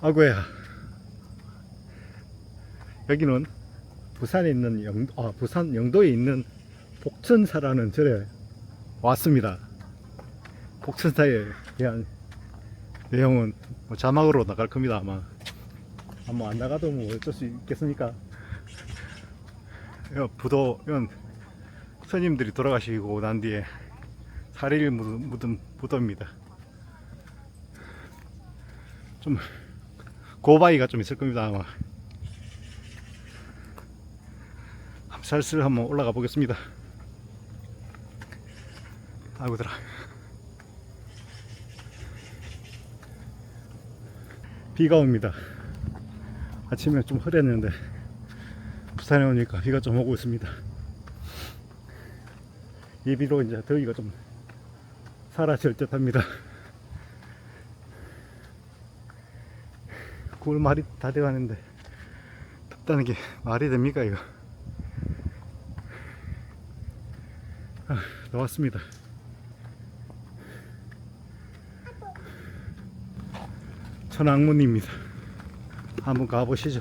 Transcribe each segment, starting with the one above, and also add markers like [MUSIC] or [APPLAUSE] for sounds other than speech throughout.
아구야. 여기는 부산에 있는 영, 아, 부산 영도에 있는 복천사라는 절에 왔습니다. 복천사에 대한 내용은 뭐 자막으로 나갈 겁니다 아마. 아마 안 나가도 뭐 어쩔 수 있겠습니까? 여 부도 이건 스님들이 돌아가시고 난 뒤에 사리를 묻은 부도입니다. 좀 고바위가 좀 있을 겁니다 아마. 살슬 한번 올라가 보겠습니다. 아이고들아. 비가 옵니다. 아침에 좀 흐렸는데 부산에 오니까 비가 좀 오고 있습니다. 이 비로 이제 더위가 좀 사라질 듯 합니다. 9월 말이 다 돼가는데 덥다는 게 말이 됩니까 이거? 아, 나왔습니다. 천왕문입니다. 한번 가보시죠.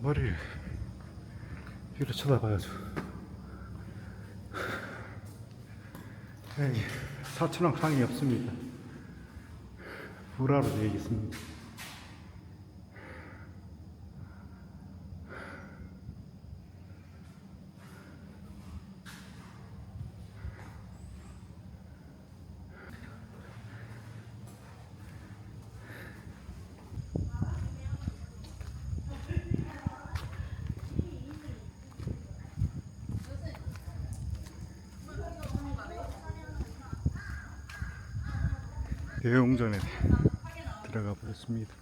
머리를 위로 쳐다봐야죠. 사천왕 상이 없습니다. 불화로 되어 있습니다. 대웅전에 들어가 보겠습니다.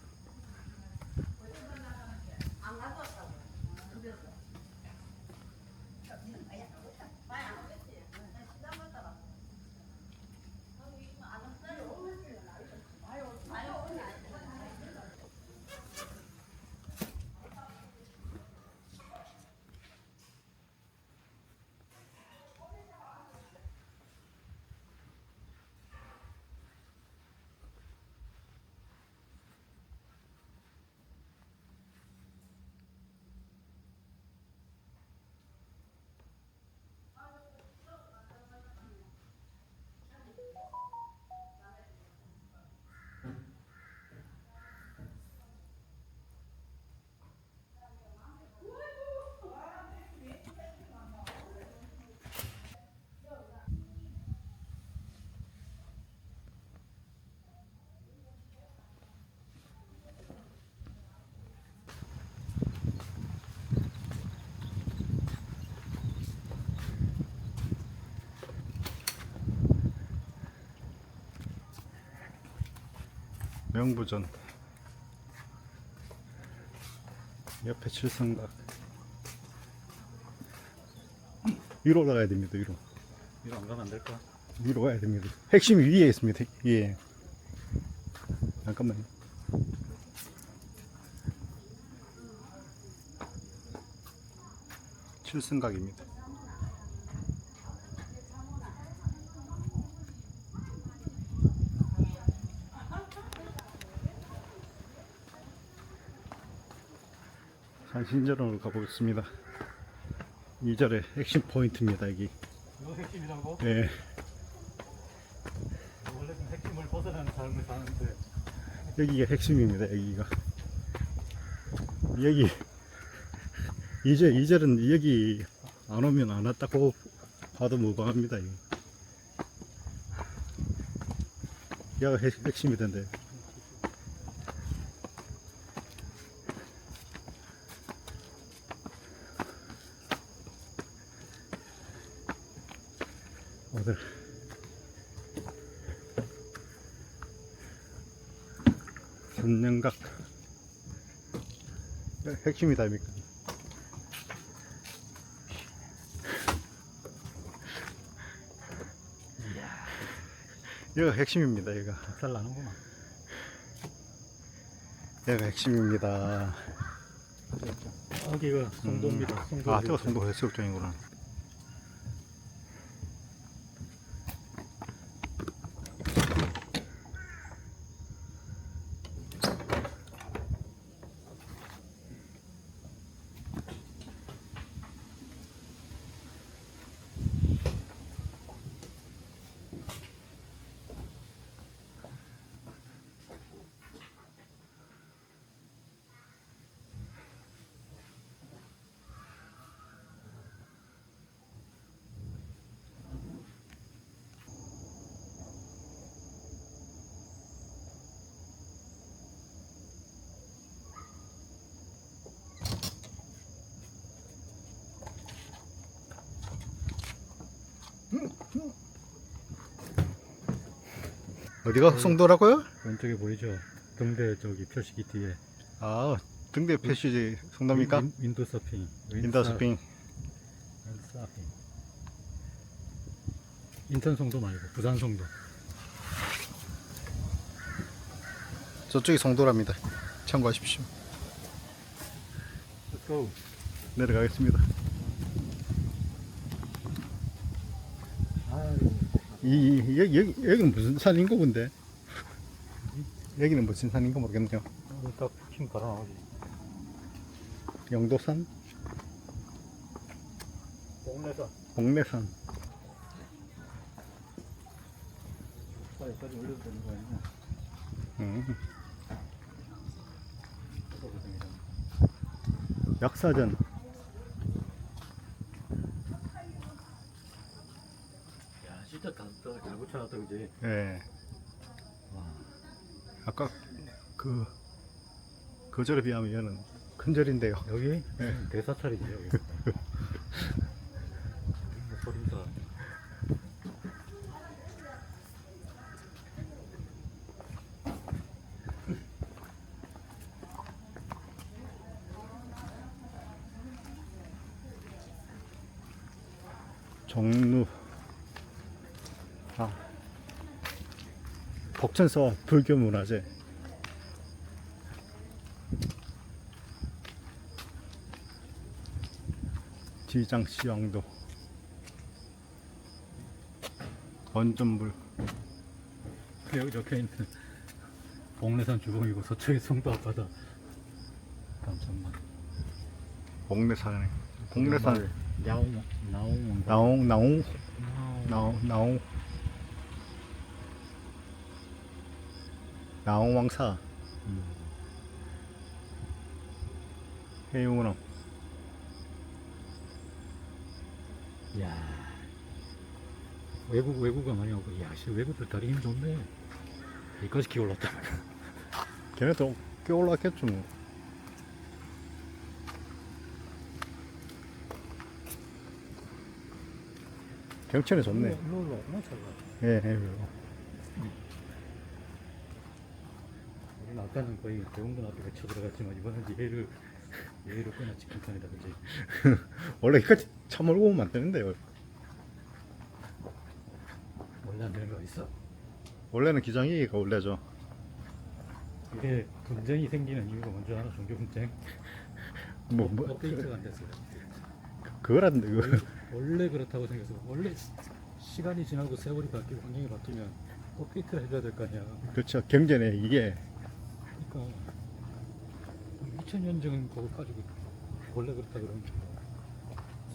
명부전. 옆에 칠성각. 위로 올라가야 됩니다 위로. 이거 안 가면 안 될까? 위로 가야 됩니다. 핵심이 위에 있습니다 핵- 위에. 잠깐만요. 칠성각입니다 산신전으로 가보겠습니다. 2절의 핵심 포인트입니다, 여기. 이거 핵심이라고? 예. 원래 좀 핵심을 벗어나는 삶을 사는데 여기가 핵심입니다, 여기가. 여기, 이제, 2절은 여기 안 오면 안 왔다고 봐도 무방합니다, 이거. 여기가 핵- 핵심이던데. 오늘 전년각 핵심이다 입니까? 여기가 핵심입니다 여기가 살 나는구만 여기가 핵심입니다 여기가 송도입니다. 송도. 아, 저가 송도 해수욕장이구나. 어디가 송도라고요? 왼쪽에 보이죠? 등대 저기 표시기 뒤에. 아, 등대 표시지 송도입니까? 윈- 윈도 서핑. 인더 서핑. 윈드 서핑. 인천 송도 말고 부산 송도. 저쪽이 송도랍니다. 참고하십시오. Let's go. 내려가겠습니다. 아유. 이, 이 여기, 여기 여기는 무슨 산인가 본데? 여기는 무슨 산인가 모르겠네요. 딱힘 갈아 나오지. 영도산, 동네가 복내산. 여기까지 올려도 되는 거 아니야? 음. 약사전. 야, 진짜 다, 다, 잘 붙여놨다, 그지? 예. 와. 아까 그 그절에 비하면 얘는 큰 절인데요. 여기? 네. 대사찰이지, 여기. [LAUGHS] 소림사. 종루. 복천서 불교 문화재. 지장시 왕도. 원전불. 여기 적혀 있는 [LAUGHS] 복내산 주봉이고 서쪽에 송도 앞바다. 잠깐만. 복내산. 야옹, 나옹, 나옹, 나옹, 나옹. 나옹, 나옹. 나옹 왕사. 음. 해용은어. 야 외국 외국가 많이 오고 야 씨, 외국들 다리 힘 좋네 여기까지 기어 올랐다 걔네도 꽤 올라갔겠죠 뭐. 경치는 좋네. 일로 올라 얼마나 잘 가. 예, 예. 우리는 아까는 거의 대웅전 앞에 쳐 들어갔지만 이번엔 얘를 얘를 지킨 편이다 그지 원래 이까지 차 몰고 오면 안 되는데요. 원래 안 되는 거 있어 원래는 기장이가 원래죠. 이게 분쟁이 생기는 이유가 뭔지 알아 종교 분쟁 [LAUGHS] 뭐, 뭐, 업데이트가 안 됐어요 그거라던데, 그거. 원래 그렇다고 생겼어 원래 시- 시간이 지나고 세월이 바뀌고 환경이 바뀌면 업데이트를 해줘야 될 거 아니야 그렇죠. 경전에 이게 그러니까 2000년 전 그거 가지고 원래 그렇다 그러면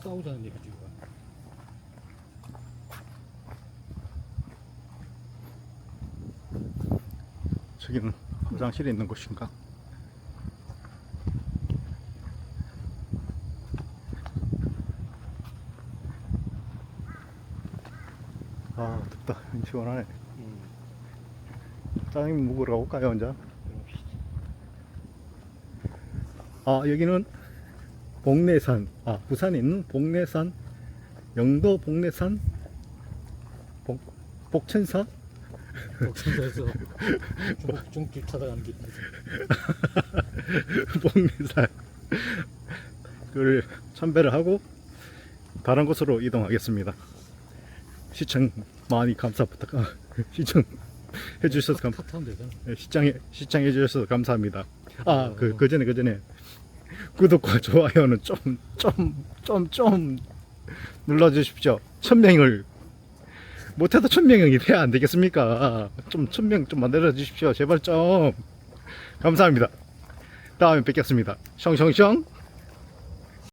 싸우자는 얘기 지금 저기는 화장실에 있는 곳인가? 아, 덥다. 시원하네. 짜장면 먹으러 가볼까요, 혼자? 아, 여기는 복내산. 아, 부산에 있는 복내산. 영도 복내산. 복, 복천사? 독천사에서 [LAUGHS] 중국 중길 찾아가는 길 복리산 그를 참배를 하고 다른 곳으로 이동하겠습니다. 시청 많이 감사 부탁. 아, 시청 해주셔서 감. 되잖아 시청해 시청해 주셔서 감사합니다. 아 그 그 전에 그 전에 구독과 좋아요는 좀 좀 좀 좀 눌러주십시오. 천명을 못해도 천명이 돼야 안 되겠습니까? 좀 천명 좀 만들어 주십시오. 제발 좀 감사합니다. 다음에 뵙겠습니다. 숑숑숑.